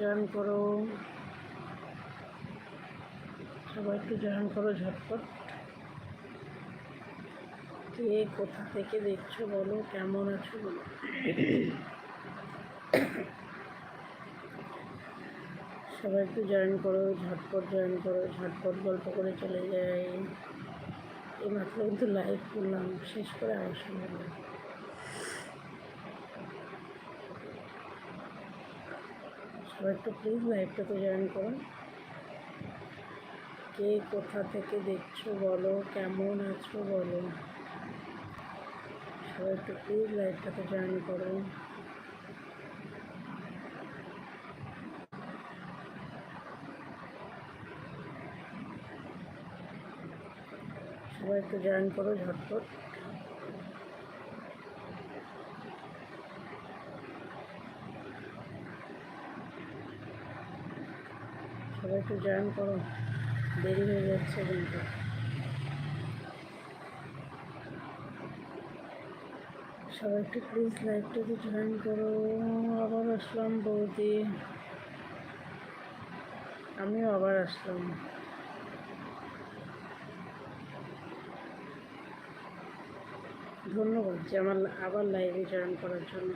Join করো। সবাই একটু জয়েন করো ঝটপট। কে কোথা থেকে দেখছ বলো, কেমন আছো বলো। সবাই একটু জয়েন করো, ঝটপট জয়েন করো, ঝটপট গল্প করে চলে যাই। এই মাত্র কিন্তু লাইভ করলাম, শেষ করে শুনে সবাই একটু প্লিজ লাইভটাতে জয়েন করুন। কে কোথা থেকে দেখছ বলো, কেমন আছো বলো। সবাই একটু প্লিজ লাইভটাতে জয়েন করো সবাই একটু জয়েন করো ঝটপট সবাই একটু জয়েন করো, দেরি হয়ে যাচ্ছে কিন্তু। সবাই একটু প্লিজ লাইভটাতে জয়েন করো, আবার আসলাম বৌদি। আমিও আবার আসলাম। ধন্যবাদ যে আমার আবার লাইভে জয়েন করার জন্য।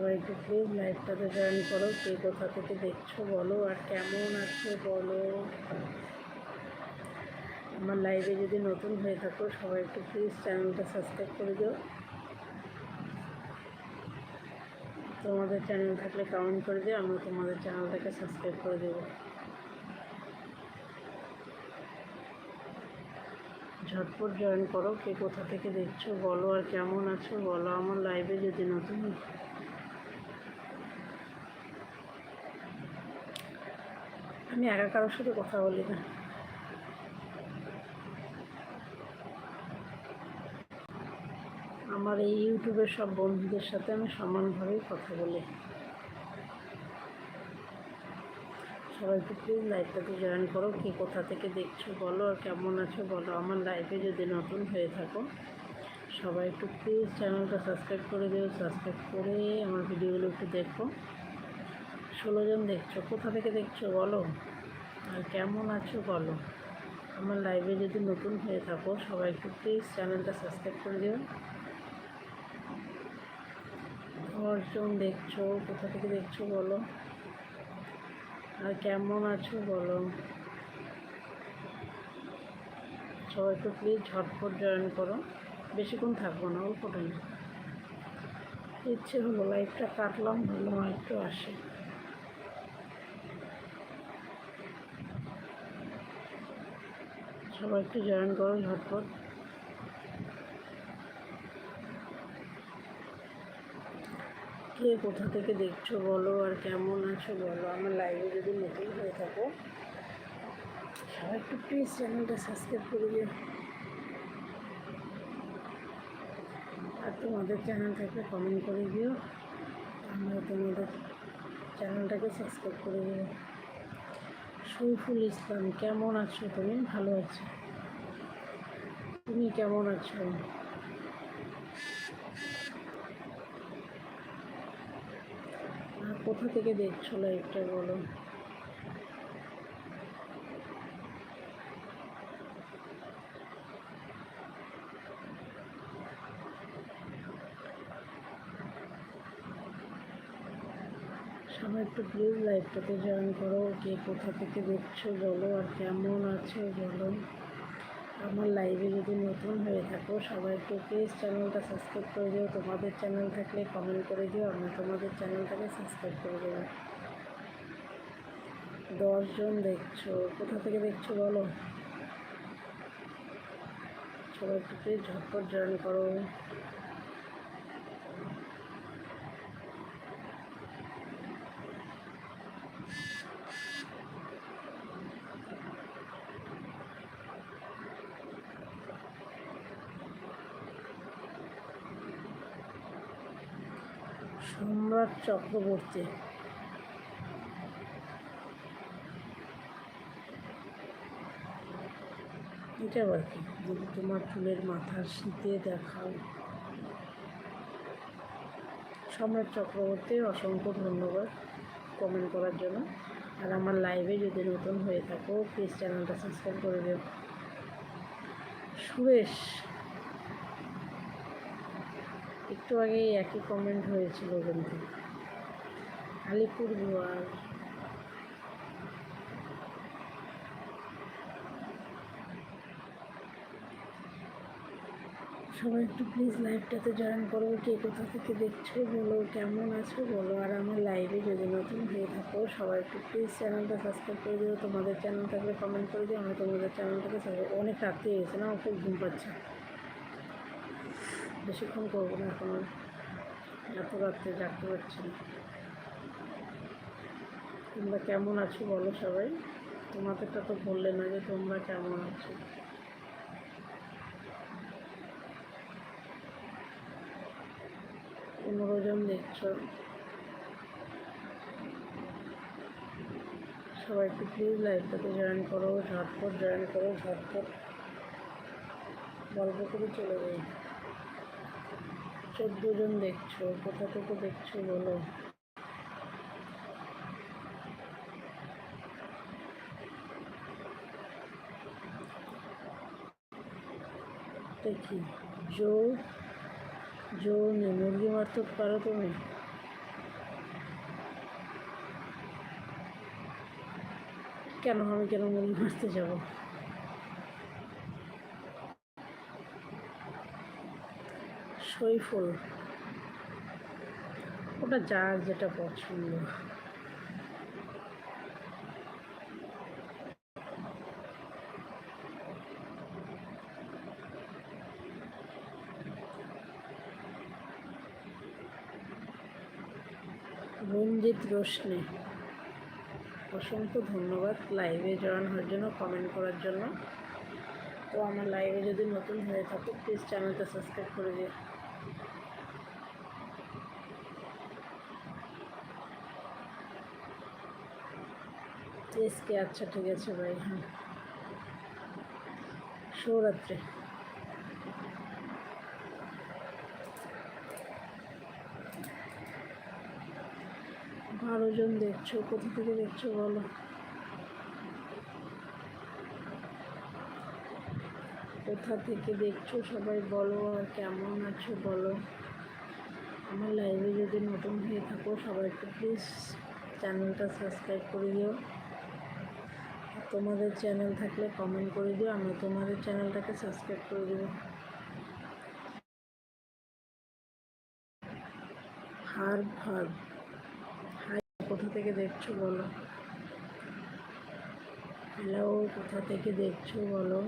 সবাই একটু প্লিজ লাইভটাতে জয়েন করো, কে কোথা থেকে দেখছ বলো, আর কেমন আছো বলো। আমার লাইভে যদি নতুন হয়ে থাকো, সবাই একটু প্লিজ চ্যানেলটা সাবস্ক্রাইব করে দিও। তোমাদের চ্যানেল থাকলে কমেন্ট করে দিও আমরা তোমাদের চ্যানেলটাকে সাবস্ক্রাইব করে দেবো। ঝটপট জয়েন করো, কে কোথা থেকে দেখছ বলো, আর কেমন আছো বলো। আমার লাইভে যদি নতুন আমি একা কারোর সাথে কথা বলি না। আমার এই ইউটিউবের সব বন্ধুদের সাথে আমি সমানভাবেই কথা বলি। সবাই একটু প্লিজ লাইভটাতে জয়েন করো, কে কোথা থেকে দেখছ বলো, আর কেমন আছো বলো, আমার লাইভে যদি নতুন হয়ে থাকো, সবাই একটু প্লিজ চ্যানেলটা সাবস্ক্রাইব করে দিও সাবস্ক্রাইব করে আমার ভিডিওগুলো একটু দেখো। ষোলো জন দেখছ, কোথা থেকে দেখছ বলো? আর কেমন আছো বলো? আমার লাইভে যদি নতুন হয়ে থাকো, সবাই একটু প্লিজ চ্যানেলটা সাবস্ক্রাইব করে দিও। দশজন দেখছ, কোথা থেকে দেখছ বলো? আর কেমন আছো বলো? সবাই একটু প্লিজ ঝটপট জয়েন করো। বেশিক্ষণ থাকব না, অল্প টাইম ইচ্ছে হলো লাইফটা কাটলাম ভালো একটু আসে। সবাই একটু জয়েন করো ঝটপট। কে কোথা থেকে দেখছ বলো আর কেমন আছো বলো? আমার লাইভে যদি নতুন হয়ে থাকো সবাই একটু প্লিজ চ্যানেলটা সাবস্ক্রাইব করে দিও। আর তোমাদের চ্যানেল থেকে কমেন্ট করে দিও। আমরা তোমাদের চ্যানেলটাকে সাবস্ক্রাইব করে দিও সৈফুল ইসলাম, কেমন আছো তুমি? ভালো আছো। তুমি কেমন আছো? কোথা থেকে দেখছ লাইভটা বলো সবাই একটু প্লিজ লাইভটাতে জয়েন করো, কে কোথা থেকে দেখছ, বলো আর কেমন আছো বলো। আমার লাইভে যদি নতুন হয়ে থাকো, সবাই একটু প্লিজ চ্যানেলটা সাবস্ক্রাইব করে দিও। তোমাদের চ্যানেল থাকলে কমেন্ট করে দিও, আমরা তোমাদের চ্যানেলটাকে সাবস্ক্রাইব করে দেবো। দশজন দেখছ, কোথা থেকে দেখছ বলো? সবাই একটু প্লিজ ঝটপট জয়েন করো। সম্রাট চক্রবর্তী। এটা আবার কি? যদি তোমার চুলের মাথার শীতে দেখাও। সম্রাট চক্রবর্তী, অসংখ্য ধন্যবাদ কমেন্ট করার জন্য। আর আমার লাইভে যদি নতুন হয়ে থাকো প্লিজ চ্যানেলটা সাবস্ক্রাইব করে দিও। সুরেশ একটু আগে একই কমেন্ট হয়েছিল কিন্তু। আলিপুর দুয়ার সবাই একটু প্লিজ লাইভটাতে জয়েন করো, কে কোথা থেকে দেখছ, বলো কেমন আছো, বলো। আর আমার লাইভে যদি নতুন হয়ে থাকো, সবাই একটু প্লিজ চ্যানেলটা সাবস্ক্রাইব করে দিও। তোমাদের চ্যানেল থাকলে কমেন্ট করে দিও, আমি তোমাদের চ্যানেলটাকে অনেক রাত্রি হয়েছে না খুব ঘুম পাচ্ছে। বেশিক্ষণ করব না এখন। এত রাত্রে জাগতে পারছি না। তোমরা কেমন আছো বলো সবাই? তোমাদেরটা তো বললে না যে তোমরা কেমন আছো। পনেরো জন দেখছ। সবাই একটু প্লিজ লাইফটাতে জয়েন করো, ঝটপট জয়েন করো, ঝটপট গল্প করে চলে যাই চোদ্দ জন দেখছ, কোথা থেকে দেখছ বলো? দেখি জোর জোর নেই মুরগি মারতে পারো তুমি? কেন আমি কেন মুরগি মারতে যাব? সইফুল। ওটা যার যেটা পছন্দ। রঞ্জিত রোশনি। অসংখ্য ধন্যবাদ লাইভে জয়েন হওয়ার জন্য কমেন্ট করার জন্য। তো আমার লাইভে যদি নতুন হয়ে থাকো প্লিজ চ্যানেলটা সাবস্ক্রাইব করে দিও। এসকে আচ্ছা ঠিক আছে ভাই। হ্যাঁ শুভরাত্রি বারো জন দেখছ কোথা থেকে দেখছ বলো? কোথা থেকে দেখছ? সবাই বলো আর কেমন আছো বলো। আমার লাইভে যদি নতুন হয়ে থাকো, সবাই একটু প্লিজ চ্যানেলটা সাবস্ক্রাইব করে দিও। তোমাদের চ্যানেল থাকলে কমেন্ট করে দিও আমি তোমাদের চ্যানেলটাকে সাবস্ক্রাইব করে দেবো। হার ভার। হাই, কোথা থেকে দেখছ বলো? হ্যালো কোথা থেকে দেখছ বলো?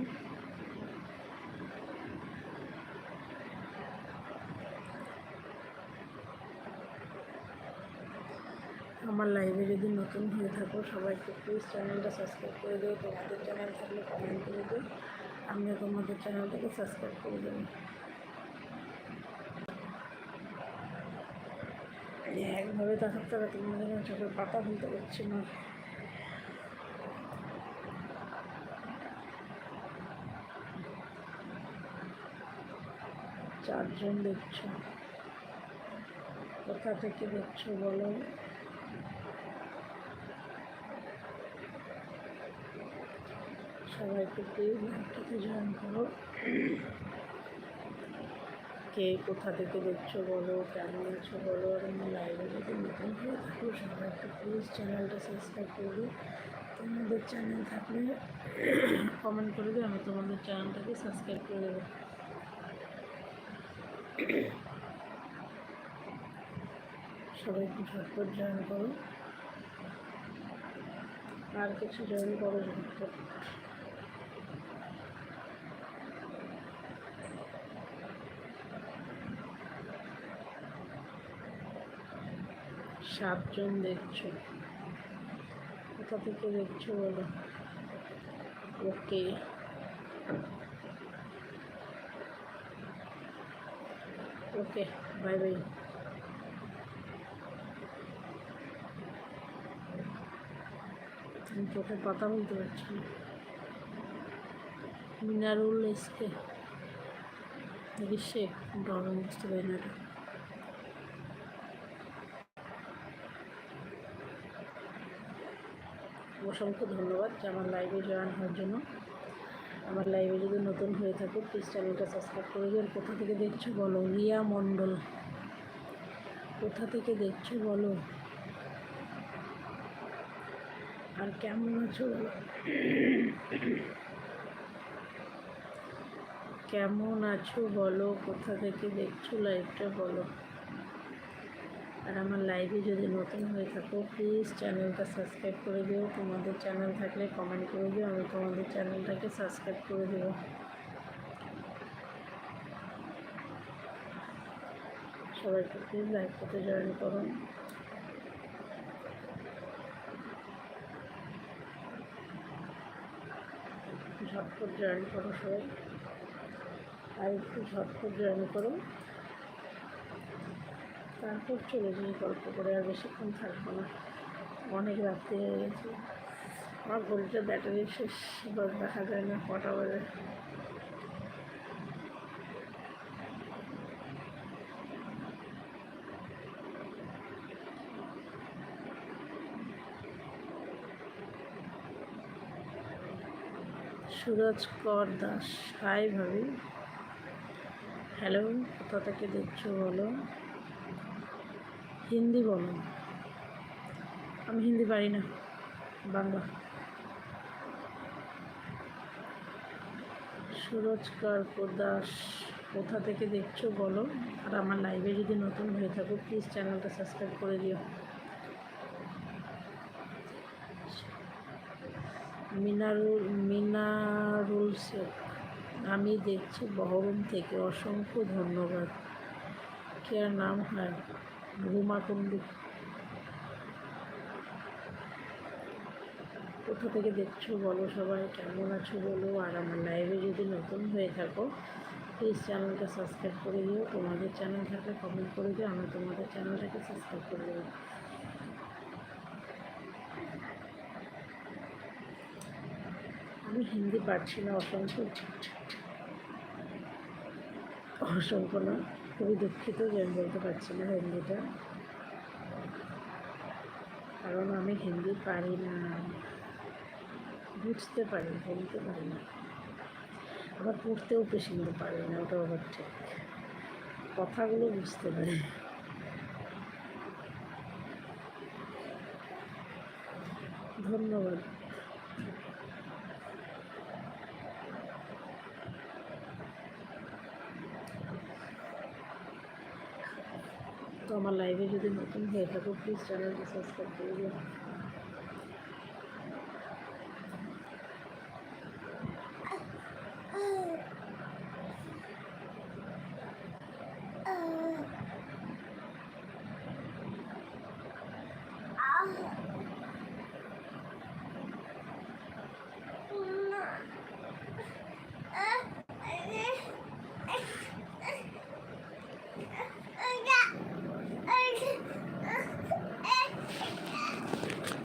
আমার লাইভে যদি নতুন হয়ে থাকো সবাই একটু প্লিজ চ্যানেলটা সাবস্ক্রাইব করে দিও। তোমাদের চ্যানেল থাকলে কমেন্ট করে দিও। আমিও তোমাদের চ্যানেলটাকে সাবস্ক্রাইব করে দেবো। একভাবে তাকাতে হবে তোমাদের চোখের পাতা খুলতে পারছি না। চারজন দেখছ। কোথা থেকে দেখছ বলো? সবাই একটু প্লিজ জয়েন করো। কে কোথা থেকে দেখছ বলো, কেমন আছো বলো, আর আমার লাইভে যদি নতুন হয়ে থাকো সবাই একটু প্লিজ চ্যানেলটা সাবস্ক্রাইব করে দিও। তোমাদের চ্যানেল থাকলে কমেন্ট করে দিও, আমি তোমাদের চ্যানেলটাকে সাবস্ক্রাইব করে দেবো। সবাই একটু ঝটপট জয়েন করো। আর কিছু জয়েন করো ঝটপট। সাতজন দেখছ? কোথা থেকে দেখছ বলো? ওকে। Okay, bye bye. আমি চোখে পাতা বলতে পারছি না। মিনারুল এসকে শেখ ডরম বুঝতে পারি না এটা অসংখ্য ধন্যবাদ যে আমার লাইভে জয়েন হওয়ার জন্য। আমার লাইভে যদি নতুন হয়ে থাকো প্লিজ চ্যানেলটা সাবস্ক্রাইব করে আর কোথা থেকে দেখছ বলো? রিয়া মণ্ডল। কোথা থেকে দেখছ বলো? আর কেমন আছো কেমন আছো বলো? কোথা থেকে দেখছ লাইভটা বলো? আর আমার লাইভে যদি নতুন হয়ে থাকো প্লিজ চ্যানেলটা সাবস্ক্রাইব করে দিও। তোমাদের চ্যানেল থাকলে কমেন্ট করে দিও, আমি তোমাদের চ্যানেলটাকে সাবস্ক্রাইব করে দেবো। সবাইকে প্লিজ লাইভ করতে জয়েন করুন ঝটপট জয়েন করো সবাই। আর একটু ঝটপট জয়েন করো। তারপর চলে যাই, গল্প করে আর বেশিক্ষণ থাকব না। অনেক রাত্রি হয়ে গেছে আমার ঘড়িটা ব্যাটারি শেষ, এবার দেখা যায় না কটা বাজে। সুরজ কর দাস। হাই ভাবি। হ্যালো, কোথা থেকে দেখছ বলো? হিন্দি বলো আমি হিন্দি পারি না, বাংলা। সুরজ দাস কোথা থেকে দেখছ বলো? আর আমার লাইভে যদি নতুন হয়ে থাকো প্লিজ চ্যানেলটা সাবস্ক্রাইব করে দিও। মিনারুল মিনারুল শেখ, আমি দেখছি বহরম থেকে। অসংখ্য ধন্যবাদ। কে আর নাম? হয়। রুমা কুন্ডু কোথা থেকে দেখছ বলো সবাই, কেমন আছো বলো? আর আমার লাইভে যদি নতুন হয়ে থাকো প্লিজ চ্যানেলটা সাবস্ক্রাইব করে দিও। তোমাদের চ্যানেল থাকলে কমেন্ট করে দিও, আমি তোমাদের চ্যানেলটাকে সাবস্ক্রাইব করে দেবো। আমি হিন্দি পারছি না, অসংখ্য। অসংখ্য না। খুবই দুঃখিত যে আমি বলতে পারছি না হিন্দিটা। কারণ আমি হিন্দি পারি না। বুঝতে পারি, বলতে পারি না। আবার পড়তেও কিন্তু পারি না ওটা আবার ঠিক। কথাগুলো বুঝতে পারি ধন্যবাদ তো আমার লাইভে যদি নতুন হয়ে থাকো প্লিজ চ্যানেলটি সাবস্ক্রাইব করে দিও।